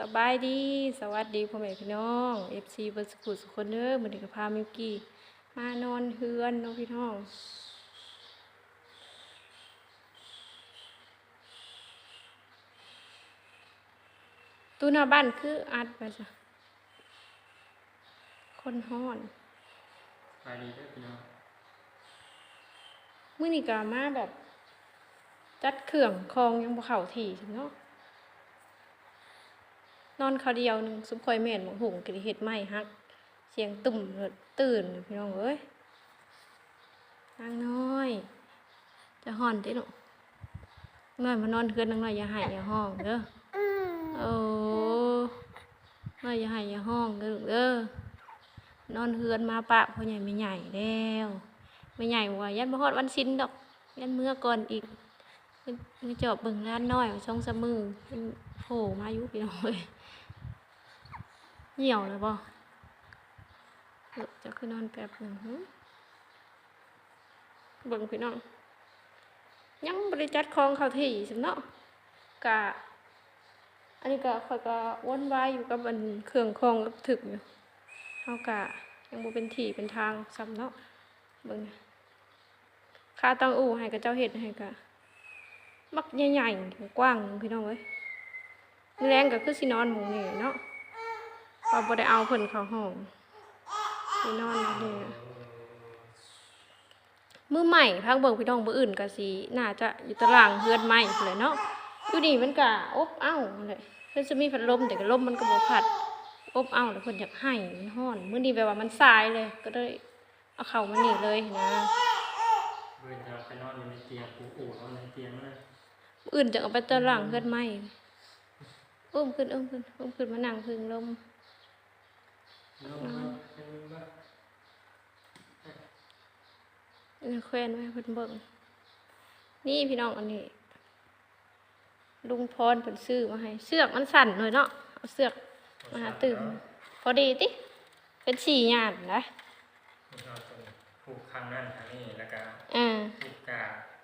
สบายดีสวัสดีพ่อแม่พี่น้อง FC เบิร์สกุลสุคนเด้อมื้อนี้ก็พามิวกี้มานอนเฮือนเนาะพี่น้องตู้หน้าบ้านคืออัดไปจ้ะคนฮ้อนไปดีเด้อพี่น้องมื้อนี้ก็มาแบบ จัดเครื่องคองยังบ่เข้าที่ซั่นเนาะ นอนเขาเดียวหนึงซุปคอยแม่นบ่หุงกินเฮ็ดไหม้ฮัก เสียงตุ่มตื่นพี่น้องเอ้ยนางน้อย จะห่อนติหนูน้อยมานอนเฮือนนางน้อยอย่าหายอย่าห้องเด้อโอ้น้อยอย่าหายอย่าห้องเด้อเด้อนอนเฮือนมาปะพ่อใหญ่ไม่ใหญ่แล้วไม่ใหญ่ว่ายันบ่ฮอดวันสิ้นดอกยันเมื่อก่อนอีกมันจอบเบิ่งร้านน้อยช่องสมือโผล่มาอยู่พี่น้องเอ้ย เหี่ยวเลยบ่จะขึ้นนอนแป๊บหนึ่งเบิ่งพี่น้อง ยังบริจัดคลองเขาที่สำเนาะกะอันนี้ก็ค่อยก็วนวายอยู่กับอันเครื่องคลองกับถึกอยู่เฮากะยังบ่เป็นที่เป็นทางสำเนาะเบิ่งค่าตังอู่ให้กับเจ้าเฮ็ดให้กะมักใหญ่ๆกว้างพี่น้องเอ้ยแรงก็คือสินอนหมู่นี่เนาะ ว่าบ่ได้เอาเพิ่นเข้าห้องไปนอนแล้วเนี่ยมือใหม่พักเบิ่งพี่น้องมืออื่นก็สิน่าจะอยู่ตารางเฮือนใหม่พุ่นแหละเนาะอยู่นี่มันก็อบอ้าวเลยเพิ่นจะมีพัดลมแต่ก็ลมมันก็บ่พัด อบอ้าวแล้วเพิ่นอยากให้มันร้อนมื้อนี้แบบว่ามันสายเลย ก็เลยเอาเข้ามานี่เลยนะเบิร์จะไปนอนอยู่ในเตียงปูอู่นอนในเตียงนะมื้ออื่นจะเอาไปตารางเฮือนใหม่อุ้มขึ้นอุ้มขึ้นอุ้มขึ้นมานั่งพึ่งลม แควนไว้ให้เพิ่นเบิ่งนี่พี่น้องอันนี้ ลุงพรเพิ่นซื้อมาให้ เสือกมันสั่นหน่อยเนาะเอาเสือกมาหาตื่มพอดีติ เป็นสี่หยาดนะนอนตรงผูกข้างนั่นข้างนี้แล้วก็อ่าผูกกา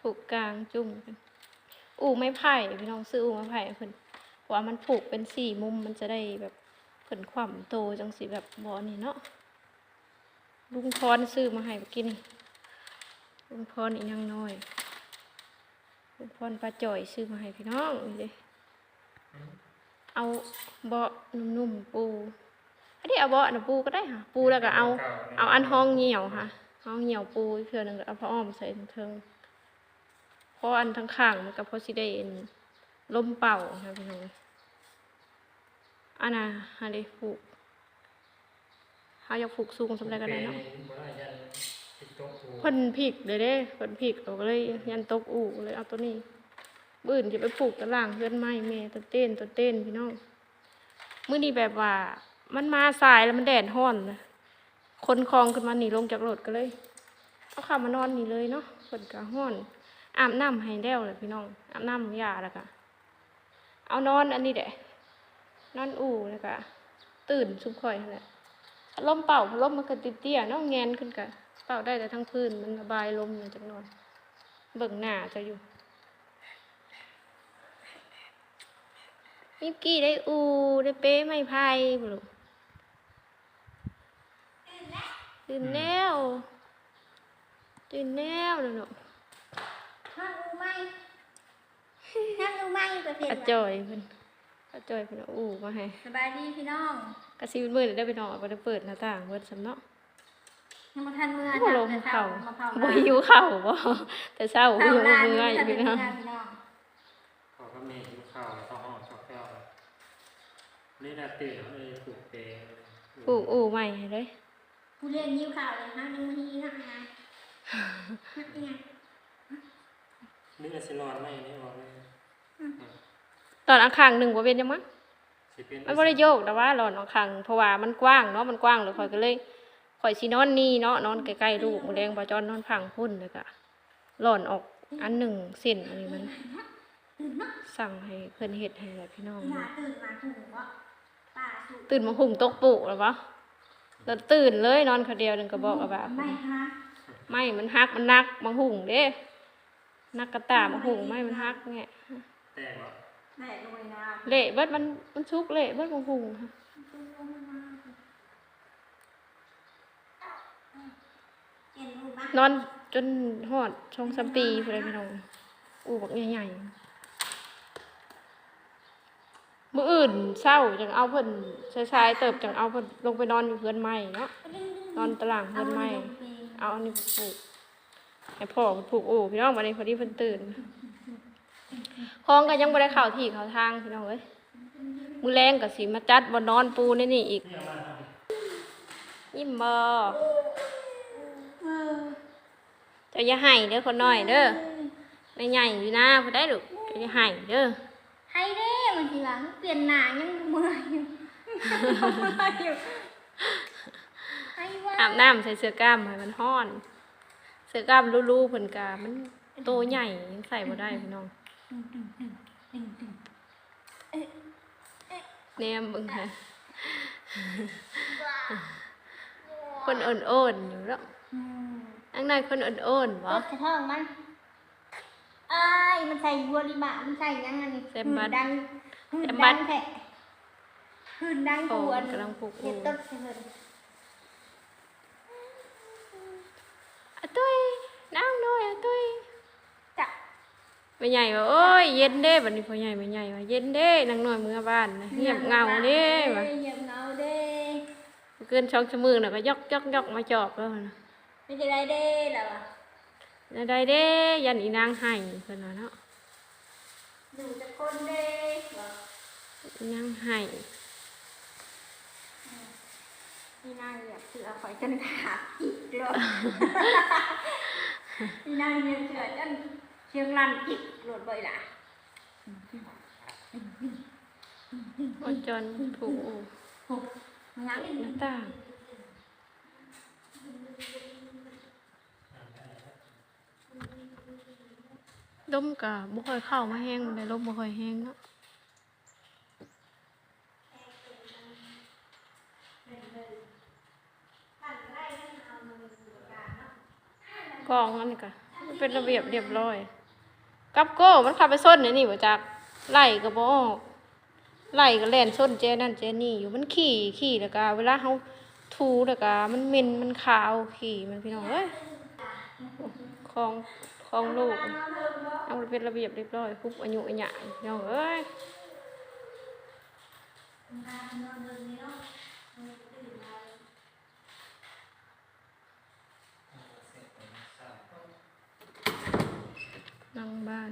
ผูกกลางจุ่มกันอู่ไม้ไผ่พี่น้องซื้ออู่ไม้ไผ่ให้เพิ่นเพราะว่ามันผูกเป็นสี่มุมมันจะได้แบบ เพิ่นขวามโตจังสิแบบบ่นี่เนาะลุงพรซื้อมาให้เมื่อกี้นี่ลุงพรอีกยังน้อยลุงพรปลาจ่อยซื้อมาให้พี่น้องนี่เด้เอาเบาะนุ่มๆปูอันนี้เอาเบาะนะปูก็ได้ค่ะ ปูแล้วก็เอา เอาอันห้องเหี่ยวค่ะห้องเหี่ยวปูเพื่อนึงเอาผ้าอ้อมใส่เทิงพราะอันทั้งข้างมันก็พอสิได้เอ็นลมเป่าค่ะพี่น้อง อันน่ะอันนี้ผูกเขาอยากผูกสูงสำหรับกันได้เนาะบ่ได้ยันติดโต๊ะปูเพิ่นผิกเลยเด้เพิ่นผิกเราก็เลย ยันตกอู่เลยเอาตัวนี้บื้อื่นจะไปผูกตะล่างเพื่อนไม้แม่ตัวเต้นตัวเต้นพี่น้องมื้อนี้แบบว่า มันมาสายแล้วมันแดดร้อนนะคนคลองขึ้นมาหนีลงจากรถก็เลยเอาข้ามานอนนี่เลยเนาะเพิ่นก็ร้อนอาบน้ำให้แล้วเลยพี่น้องอาบน้ำยาแล้วก็เอานอนอันนี้แหละ นอนอู่แล้วก็ตื่นชุบข่อยนั่นแหละพัดลมเป่าพัดลมมันก็ติดเตี้ยเนาะแงนขึ้นกันเป่าได้แต่ทั้งพื้นมันระบายลมอย่างจักหนอนเบิ่งหน้าจะอยู่มิกกี้ได้อูได้เป้ไม้ไผ่บุรุตื่นแล้วตื่นแล้วเดี๋ยวหนูนั่งดูไหมนั่งดูไหมประเภทอาจอยเพิ่น อาจอยเพิ่นเอาอูมาให้สบายดีพี่น้องกระซิบมือได้ไปนอนบ่ได้เปิดหน้าต่างเบิดสำเนาะยังมาทันเมื่อบ่ลมแต่เข่ามาเผาบ่หิวเข่าบ่แต่เช้าเผาหิวลานเมื่อยทันพี่เมื่น้องอพี่น้องขอก็เมย์หิวข้าวเข้าห้องชอบแก้วนี่นาตื่นเขาเลยผูกเปรย์ปลูกอูใหม่ให้เลยกูเรียนยิ้วข่าวเลยฮะยังมีนะฮะเนี่ยนี่อาซินอนไหมนี่บอกเลย ตอนอังคางหนึ่งบ่เป็นจังมั้งสิเป็นมันบ่ได้โยกแต่ว่าหลอนอังคางเพราะว่ามันกว้างเนาะมันกว้างเลยข่อยก็เลยข่อยสินอนนี่เนาะนอนใกล้ๆลูกมื้อแดงบ่จอนนอนพังพุ่นแล้วก็หลอนออกอันหนึ่งเส้นอันนี้มันตื่นมาสั่งให้เพิ่นเฮ็ดให้แหละพี่น้องเวลาตื่นมาหูว่าป่าสุกตื่นมาหุ่มตกปุแล้วบ่แล้วตื่นเลยนอนคนเดียวนึงก็บอกว่าแบบไม่ฮะไม่มันฮักมันนักมาหุ่งเด้นักกระตามาหุ่งไม่มันฮักเนี่ย แต่ว่าอแม่ลงไปนาเละเบิดมันมันชุกเละเบิดบงหุงค่ะลงมานาเห็นรูปบ้างนอนจนหอดช่องสามปีพุ่นเลยพี่น้องอูบักใหญ่ๆมื้ออื่นเช้าจังเอาเพิ่นสายๆเติบจังเอาเพิ่นลงไปนอนอยู่เพื่อนใหม่เนาะนอนตารางเพื่อนใหม่เอาอันนี้ไปปลูกให้พ่อเพิ่นปลูกโอ้พี่น้องวันนี้พอดีเพิ่นตื่น คลองก็ยังบ่ได้เข้าที่เข้าทางพี่น้องเอ้ยมื้อแรงก็สิมาจัดบ่นอนปูในนี่อีกนี่เอามาทำดิยิ้มบ่เจะอย่าให้เด้อคนน้อยเด้อไม่ใหญ่อยู่นะผู้ได้ลูกเจะอย่าให้เด้อให้เด้มันทีหลังเปลี่ยนหนายังเมื่อยอยู่อยู่ให้ว่าอาบน้ำใส่เสื้อกล้ามให้มันฮ้อน เสื้อกล้ามรูๆเพิ่นกามันโตใหญ่ยังใส่บ่ได้พี่น้อง แนมเบิ่งค่ะ คนอ่อนๆอยู่แล้วอังในคนอ่อนๆบ่เปิดกระท้องมันเอ้ยมันใส่บัวลิบะมันใส่ยังไงเต็มบัดดังหืนเต็มบัดังแผะหืนดังปวนกำลังปลูกเฮ็ดโอ้ต้นเถิด อะตุ้ยนั่งด้วยอะตุ้ย จ้ะ ไม่ใหญ่ว่าโอ้ยเย็นเด้บัดนี้พ่อใหญ่ไม่ใหญ่ว่าเย็นเด้นางน้อยเมื่อบ้านนะเงียบเหงาเด้ว่าเงียบเหงาเด้เกินช่องชั่วโมงน่ะก็ยอกยอกยอกมาจอบแล้วนะไม่จะได้เด้แล้วอะแล้วได้เด้ยันอีนางให้เพิ่นว่าเนาะดูจะคนเด้บ่อีนางให้นี่นางเหยียบเสือข่อยจนขาดจิกเลยนี่นางเหยียบเสือจน เชียงรันจิกโหลดบ่อยล่ะอดจนผูกอูโอ้มันยังอีกหน้าต่างลมก็บ่ค่อยเข้ามาแห้งเลยลมบ่ค่อยแห้งเนาะกองอันนี้ก็มันเป็นระเบียบเรียบร้อย กับโก้มันขับไปส้นในนี่บ่จักไล่ก็บ่ออกไล่ก็แล่นส้นเจนั่นเจนี่อยู่มันขี่ขี่แล้วก็เวลาเฮาทูแล้วก็มันเม็นมันขาวขี่มันพี่น้องเอ้ยของของลูกเอาไปเป็นระเบียบเรียบร้อยคุบอายุอาหยะพี่น้องเอ้ย นั่งบ้าน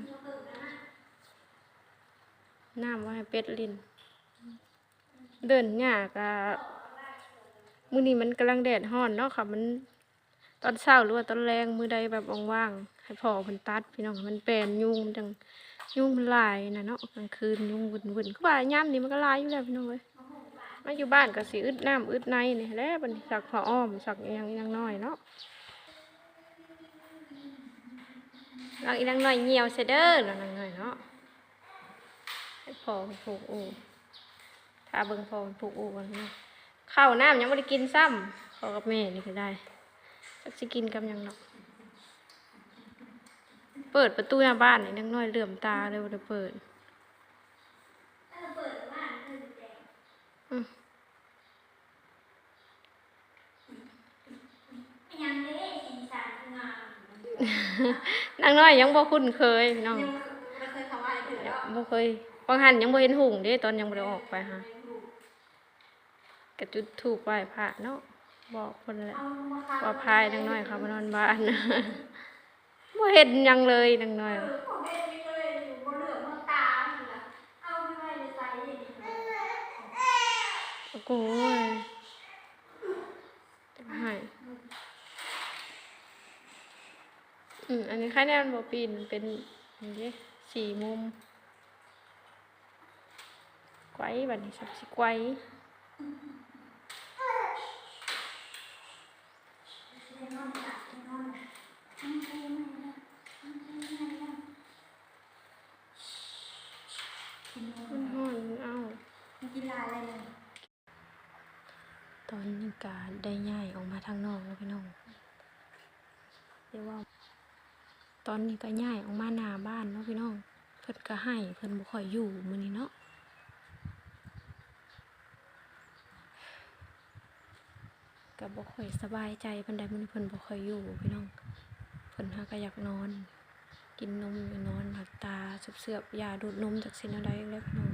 น้ำว่าให้เป็ดลิน เดินหยากอะมื้อนี้มันกำลังแดดร้อนเนาะค่ะ มันตอนเช้าหรือว่าตอนแรงมือใดแบบว่างๆให้พ่อเพิ่นตัดพี่น้องมันแปลนยุงจังยุงมันลายนะเนาะกลางคืนยุงวุ่นๆก็ว่ายามนี้มันก็ลายอยู่แล้วพี่น้องเอ้ยมาอยู่บ้านก็สิอึดน้ำอึดในนี่แหละบัดนี้สักผ้าอ้อมสักอหยังอหยังน้อยเนาะ ลองอีนังน้อยเหี่ยวเสยเด้อเนาะนางน้อยเนาะให้พอผูกอูถ้าเบิ่งพอมันผูกอูกันเนาะข้าวน้ำยังไม่ได้กินซ้ำพอกับแม่นี่ก็ได้จักสิกินกับยังเนาะเปิดประตูหน้าบ้านนี่นังน้อยเหลื่อมตาเลยว่าจะเปิดอืม ยังเด้สินสารงาม นางน้อยยังบ่คุ้นเคยพี่น้องยังไม่เคยคำว่าอะไรถึงแล้วบ่เคยบางหันยังบ่เห็นหุ่งเด้ตอนยังบ่ได้ออกไปฮะกระจุดถูกไหว้พระเนาะบอกคนแหละเอามาค่ะว่าพายนางน้อยเขามานอนบ้านบ่เห็นหยังเลยนางน้อยเออผมเองนี่ก็เลยอยู่บนเรือเมืองตานี่ล่ะเอาไปไว้ในใจนี่โอ้โหจะให้ อืมอันนี้ค่าแนวมันบ่ปีนเป็นนี่เด้สี่มุมไกวบัดนี้สับสิไกวมันฮ้อนมันเอากีฬาอะไรเลยตอนนี้กาได้ย้ายออกมาทางนอกแล้วพี่น้องเรียกว่า ตอนนี้ก็ย้ายออกมาหน้าบ้านเนาะพี่น้อง เพิ่นก็ให้เพิ่นบ่ค่อยอยู่มื้อนี้เนาะก็บ่ค่อยสบายใจปานใดมื้อนี้เพิ่นบ่ค่อยอยู่พี่น้องเพิ่นหาก็อยากนอน กินนมอยู่นอนหักตาเสือบๆยาดูดนมจากสินอะไรแล้วพี่น้อง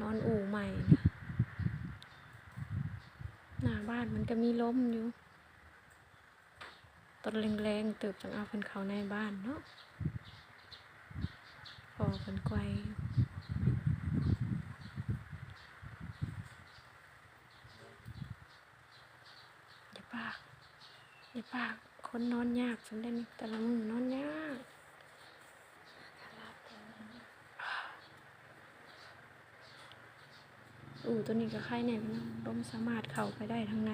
นอนอู่ใหม่นะหน้าบ้านมันก็มีลมอยู่ ตอนแรงๆเติบจังเอาเพิ่นเขาในบ้านเนาะพอเพิ่นไกวอย่าปากอย่าปากคนนอนยากสำเร็จแต่ละมือนอนยากอูตัวนี้ก็ไข่แน่พี่น้องลมสามารถเข้าไปได้ทางใน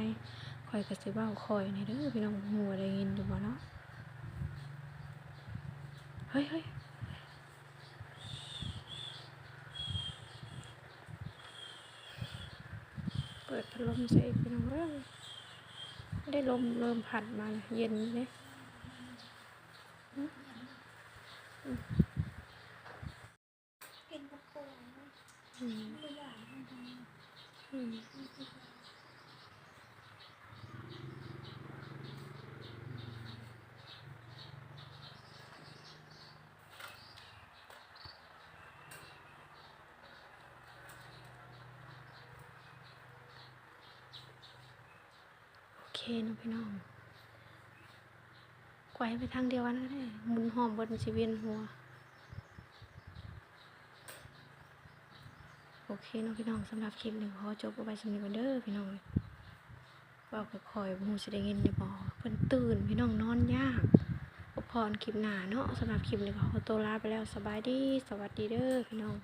คอยกระสิเบ้าคอยในเด้อพี่น้องหัวได้ยินอยู่บ่เนาะเฮ้ยเฮ้ยเปิดพัดลมใส่พี่น้องเอ้ยได้ลมเริ่มพัดมาแล้วเย็นเลยกินกระโปรงอืมไม่อยากอืม เคนาะพี่น้องไกวไปทางเดียวกันก็ได้หมุนหอมบนชีเวียนหัว โอเคเนาะพี่น้องสำหรับคลิปหนี้ขอจบเอาไว้สำหรับเด้อพี่น้องว่าก็คอยบ่ฮู้สิได้ยินได้บ่เพิ่นตื่นพี่น้องนอนยากพรคลิปหนาเนาะสำหรับคลิปนี้ก็ขอตัวลาไปแล้วสบายดี สวัสดีเด้อพี่น้อง